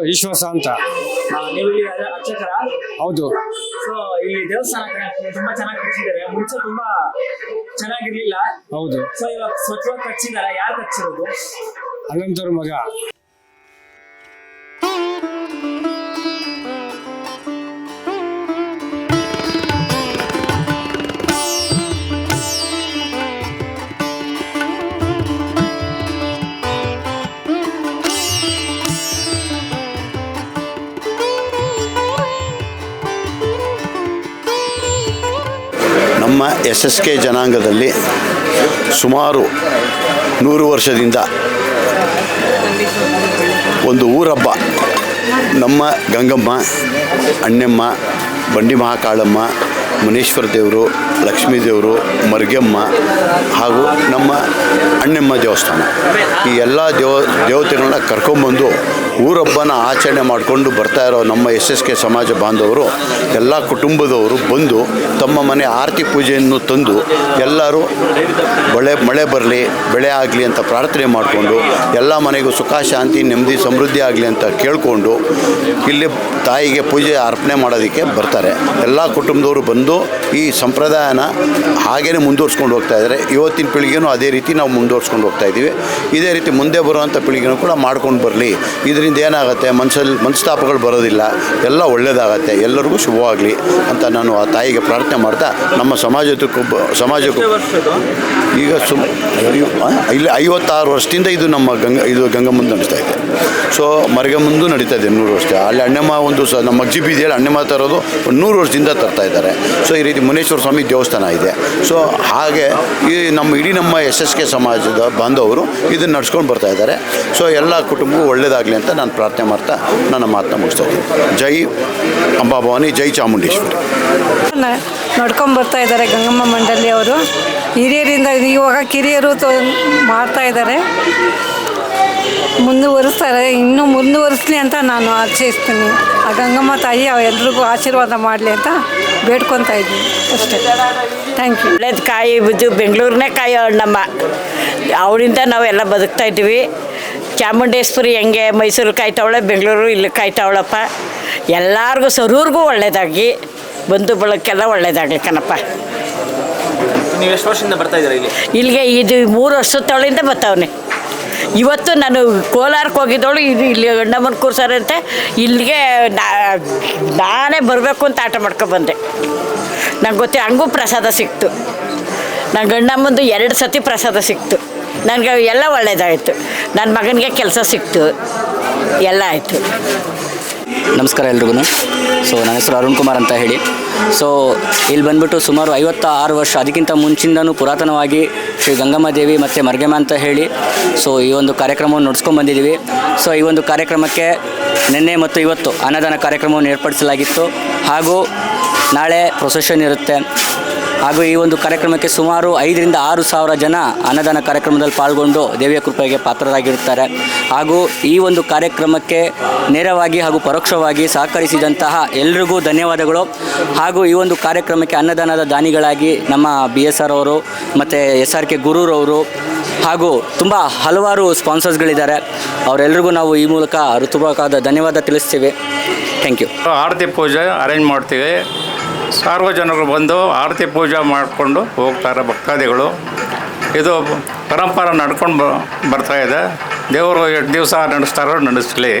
ವಿಶ್ವಾಸ ಅಂತ. ಆ, ನೀವು ಇಲ್ಲಿ ಅರ್ಚ- ಅರ್ಚಕರ? ಹೌದು. ಸೊ ಇಲ್ಲಿ ದೇವಸ್ಥಾನ ಕ- ತುಂಬಾ ಚೆನ್ನಾಗಿ ಕಟ್ಸಿದ್ದಾರೆ ಮುಂಚೆ ತುಂಬಾ ಚೆನ್ನಾಗಿರ್ಲಿಲ್ಲ. ಹೌದು. ಸೊ ಇವಾಗ ಸ್ವಚ್ಛವಾಗಿ ಕಟ್ಸಿದಾರೆ ಯಾರು ಕಟ್ಸಿರೋದು ಅನಂತರ ಮಗ. ಎಸ್ ಎಸ್ ಕೆ ಜನಾಂಗದಲ್ಲಿ ಸುಮಾರು ನೂರು ವರ್ಷದಿಂದ ಒಂದು ಊರಬ್ಬ ನಮ್ಮ ಗಂಗಮ್ಮ, ಅಣ್ಣಮ್ಮ, ಬಂಡಿ ಮಹಾಕಾಳಮ್ಮ, ಮುನೇಶ್ವರ ದೇವರು, ಲಕ್ಷ್ಮೀ ದೇವರು, ಮರ್ಗಮ್ಮ ಹಾಗೂ ನಮ್ಮ ಅಣ್ಣಮ್ಮ ದೇವಸ್ಥಾನ. ಈ ಎಲ್ಲ ದೇವ ದೇವತೆಗಳನ್ನ ಕರ್ಕೊಂಬಂದು ಊರಬ್ಬನ ಆಚರಣೆ ಮಾಡಿಕೊಂಡು ಬರ್ತಾ ಇರೋ ನಮ್ಮ ಎಸ್ ಎಸ್ ಕೆ ಸಮಾಜ ಬಾಂಧವರು, ಎಲ್ಲ ಕುಟುಂಬದವರು ಬಂದು ತಮ್ಮ ಮನೆ ಆರತಿ ಪೂಜೆಯನ್ನು ತಂದು ಎಲ್ಲರೂ ಬಳೆ, ಮಳೆ ಬರಲಿ, ಬೆಳೆ ಆಗಲಿ ಅಂತ ಪ್ರಾರ್ಥನೆ ಮಾಡಿಕೊಂಡು, ಎಲ್ಲ ಮನೆಗೂ ಸುಖ, ಶಾಂತಿ, ನೆಮ್ಮದಿ, ಸಮೃದ್ಧಿ ಆಗಲಿ ಅಂತ ಕೇಳಿಕೊಂಡು ಇಲ್ಲಿ ತಾಯಿಗೆ ಪೂಜೆ ಅರ್ಪಣೆ ಮಾಡೋದಕ್ಕೆ ಬರ್ತಾರೆ. ಎಲ್ಲ ಕುಟುಂಬದವರು ಬಂದು ಈ ಸಂಪ್ರದಾಯನ ಹಾಗೇ ಮುಂದುವರ್ಸ್ಕೊಂಡು ಹೋಗ್ತಾ ಇದ್ದಾರೆ. ಇವತ್ತಿನ ಪೀಳಿಗೆನೂ ಅದೇ ರೀತಿ ನಾವು ಮುಂದುವರ್ಸ್ಕೊಂಡು ಹೋಗ್ತಾ ಇದ್ದೀವಿ. ಇದೇ ರೀತಿ ಮುಂದೆ ಬರುವಂಥ ಪೀಳಿಗೆನೂ ಕೂಡ ಮಾಡ್ಕೊಂಡು ಬರಲಿ. ಇದರಿಂದ ಏನಾಗುತ್ತೆ? ಮನಸ್ಸಲ್ಲಿ ಮನಸ್ತಾಪಗಳು ಬರೋದಿಲ್ಲ. ಎಲ್ಲ ಒಳ್ಳೆಯದಾಗತ್ತೆ ಎಲ್ಲರಿಗೂ ಶುಭವಾಗಲಿ ಅಂತ ನಾನು ಆ ತಾಯಿಗೆ ಪ್ರಾರ್ಥನೆ ಮಾಡ್ತಾ ನಮ್ಮ ಸಮಾಜದಕ್ಕೂ ಬ- ಸಮಾಜಕ್ಕೂ ಈಗ ಸುಮ್ ಇಲ್ಲಿ ಐವತ್ತಾರು ವರ್ಷದಿಂದ ಇದು ನಮ್ಮ ಗಂಗ ಇದು ಗಂಗಮ್ಮಂದು ನಡೀತಾ ಇದೆ. ಸೊ ಮರಗಮ್ಮಂದು ನಡೀತಾ ಇದೆ ನೂರು ವರ್ಷ. ಅಲ್ಲಿ ಅಣ್ಣಮ್ಮ ಒಂದು ಸ ನಮ್ಮ ಅಜ್ಜಿ ಇದೆಯಲ್ಲ ಅಣ್ಣಮ್ಮ ತರೋದು ಒಂದು ನೂರು ವರ್ಷದಿಂದ ತರ್ತಾ ಇದ್ದಾರೆ. ಸೊ ಈ ರೀತಿ ಮುನೇಶ್ವರ ಸ್ವಾಮಿ ದೇವಸ್ಥಾನ ಇದೆ. ಸೊ ಹಾಗೆ ಈ ನಮ್ಮ ಇಡೀ ನಮ್ಮ ಎಸ್ ಎಸ್ ಕೆ ಸಮಾಜದ ಬಾಂಧವರು ಇದನ್ನು ನಡ್ಸ್ಕೊಂಡು ಬರ್ತಾ ಇದ್ದಾರೆ. ಸೊ ಎಲ್ಲ ಕುಟುಂಬಕ್ಕೂ ಒಳ್ಳೆಯದಾಗಲಿ ಅಂತ ನಾನು ಪ್ರಾರ್ಥನೆ ಮಾಡ್ತಾ ನನ್ನ ಮಾತನ್ನ ಮುಗಿಸ್ತಾ ಇದ್ದೀನಿ. ಜೈ ಅಂಬಾಭವಾನಿ ಜೈ ಚಾಮುಂಡೇಶ್ವರಿ. ನ- ಬರ್ತಾ ಇದ್ದಾರೆ ಗಂಗಮ್ಮ ಮಂಡಳಿ ಅವರು. ಹಿರಿಯರಿಂದ ಇವಾಗ ಕಿರಿಯರು ತೊ ಮಾಡ್ತಾ ಇದ್ದಾರೆ. ಮುಂದುವರಿಸ್ತಾರೆ. ಇನ್ನೂ ಮುಂದುವರಿಸ್ಲಿ ಅಂತ ನಾನು ಆಚರಿಸ್ತೀನಿ ಆ ಗಂಗಮ್ಮ ತಾಯಿ ಎಲ್ರಿಗೂ ಆಶೀರ್ವಾದ ಮಾಡಲಿ ಅಂತ ಬೇಡ್ಕೊತಾ ಇದ್ದೀನಿ. ಅಷ್ಟೇ. ಥ್ಯಾಂಕ್ ಯು ಒಳ್ಳೇದು ಕಾಯಿ ಬಿದ್ದು ಬೆಂಗಳೂರಿನೇ ಕಾಯಿ ನಮ್ಮ. ಅವರಿಂದ ನಾವೆಲ್ಲ ಬದುಕ್ತಾ ಇದ್ದೀವಿ. ಚಾಮುಂಡೇಶ್ವರಿ ಹೆಂಗೆ ಮೈಸೂರು ಕಾಯ್ತಾವಳೆ ಬೆಂಗಳೂರು ಇಲ್ಲಿ ಕಾಯ್ತಾವಳಪ್ಪ. ಎಲ್ಲರಿಗೂ ಸರೂರಿಗೂ ಒಳ್ಳೆಯದಾಗಿ ಬಂಧು ಬಳಕೆಲ್ಲ ಒಳ್ಳೆಯದಾಗಲಿ ಕಣಪ್ಪ. ನೀವು ಎಷ್ಟು ವರ್ಷದಿಂದ ಬರ್ತಾ ಇದ್ದೀರಾ ಇಲ್ಲಿ? ಇಲ್ಲಿಗೆ ಇದು ಮೂರು ವರ್ಷದ ತೊಳಿಂದ ಬರ್ತಾವನೆ ಇವತ್ತು ನಾನು ಕೋಲಾರಕ್ಕೆ ಹೋಗಿದ್ದವಳು ಇದು ಇಲ್ಲಿ ಗಂಡಮ್ಮನ ಕೂರ್ಸಾರಂತೆ ಇಲ್ಲಿಗೆ ನಾ- ನಾನೇ ಬರಬೇಕು ಅಂತ ಆಟ ಮಾಡ್ಕೊಬಂದೆ ನಂಗೆ ಗೊತ್ತೇ ಹಂಗೂ ಪ್ರಸಾದ ಸಿಕ್ತು. ನಂಗೆ ಗಂಡಮ್ಮಂದು ಎರಡು ಸತಿ ಪ್ರಸಾದ ಸಿಕ್ತು. ನನಗೆ ಎಲ್ಲ ಒಳ್ಳೆಯದಾಯಿತು ನನ್ನ ಮಗನಿಗೆ ಕೆಲಸ ಸಿಕ್ತು. ಎಲ್ಲ ಆಯಿತು. ನಮಸ್ಕಾರ ಎಲ್ರಿಗೂ ಸೊ, ನನ್ನ ಹೆಸರು ಅರುಣ್ ಕುಮಾರ್ ಅಂತ ಹೇಳಿ. ಸೊ, ಇಲ್ಲಿ ಬಂದ್ಬಿಟ್ಟು ಸುಮಾರು ಐವತ್ತ ಆರು ವರ್ಷ, ಅದಕ್ಕಿಂತ ಮುಂಚಿಂದನೂ ಪುರಾತನವಾಗಿ ಶ್ರೀ ಗಂಗಮ್ಮ ದೇವಿ ಮತ್ತು ಮರ್ಗೆಮ್ಮ ಅಂತ ಹೇಳಿ, ಸೊ, ಈ ಒಂದು ಕಾರ್ಯಕ್ರಮವನ್ನು ನಡೆಸ್ಕೊಂಡು ಬಂದಿದ್ದೀವಿ. ಸೊ, ಈ ಒಂದು ಕಾರ್ಯಕ್ರಮಕ್ಕೆ ನಿನ್ನೆ ಮತ್ತು ಇವತ್ತು ಅನ್ನದಾನ ಕಾರ್ಯಕ್ರಮವನ್ನು ಏರ್ಪಡಿಸಲಾಗಿತ್ತು. ಹಾಗೂ ನಾಳೆ ಪ್ರೊಸೆಷನ್ ಇರುತ್ತೆ. ಹಾಗೂ ಈ ಒಂದು ಕಾರ್ಯಕ್ರಮಕ್ಕೆ ಸುಮಾರು ಐದರಿಂದ ಆರು ಸಾವಿರ ಜನ ಅನ್ನದಾನ ಕಾರ್ಯಕ್ರಮದಲ್ಲಿ ಪಾಲ್ಗೊಂಡು ದೇವಿಯ ಕೃಪೆಗೆ ಪಾತ್ರರಾಗಿರುತ್ತಾರೆ. ಹಾಗೂ ಈ ಒಂದು ಕಾರ್ಯಕ್ರಮಕ್ಕೆ ನೇರವಾಗಿ ಹಾಗೂ ಪರೋಕ್ಷವಾಗಿ ಸಹಕರಿಸಿದಂತಹ ಎಲ್ರಿಗೂ ಧನ್ಯವಾದಗಳು. ಹಾಗೂ ಈ ಒಂದು ಕಾರ್ಯಕ್ರಮಕ್ಕೆ ಅನ್ನದಾನದ ದಾನಿಗಳಾಗಿ ನಮ್ಮ ಬಿ ಎಸ್ ಆರ್ ಅವರು, ಮತ್ತು ಎಸ್ ಆರ್ ಕೆ ಗುರೂರವರು ಹಾಗೂ ತುಂಬ ಹಲವಾರು ಸ್ಪಾನ್ಸರ್ಸ್ಗಳಿದ್ದಾರೆ ಅವರೆಲ್ಲರಿಗೂ ನಾವು ಈ ಮೂಲಕ ಋತುಪೂರ್ವಕವಾದ ಧನ್ಯವಾದ ತಿಳಿಸ್ತೀವಿ. ಥ್ಯಾಂಕ್ ಯು ಆರತಿ ಪೂಜೆ ಅರೇಂಜ್ ಮಾಡ್ತೀವಿ. ಸಾರ್ವಜನಿಕರು ಬಂದು ಆರತಿ ಪೂಜೆ ಮಾಡಿಕೊಂಡು ಹೋಗ್ತಾರೆ ಭಕ್ತಾದಿಗಳು. ಇದು ಪರಂಪರೆ ನಡ್ಕೊಂಡು ಇದೆ. ದೇವರು ಎಷ್ಟು ದಿವಸ ನಡೆಸ್ತಾರೋ ನಡೆಸಲಿ.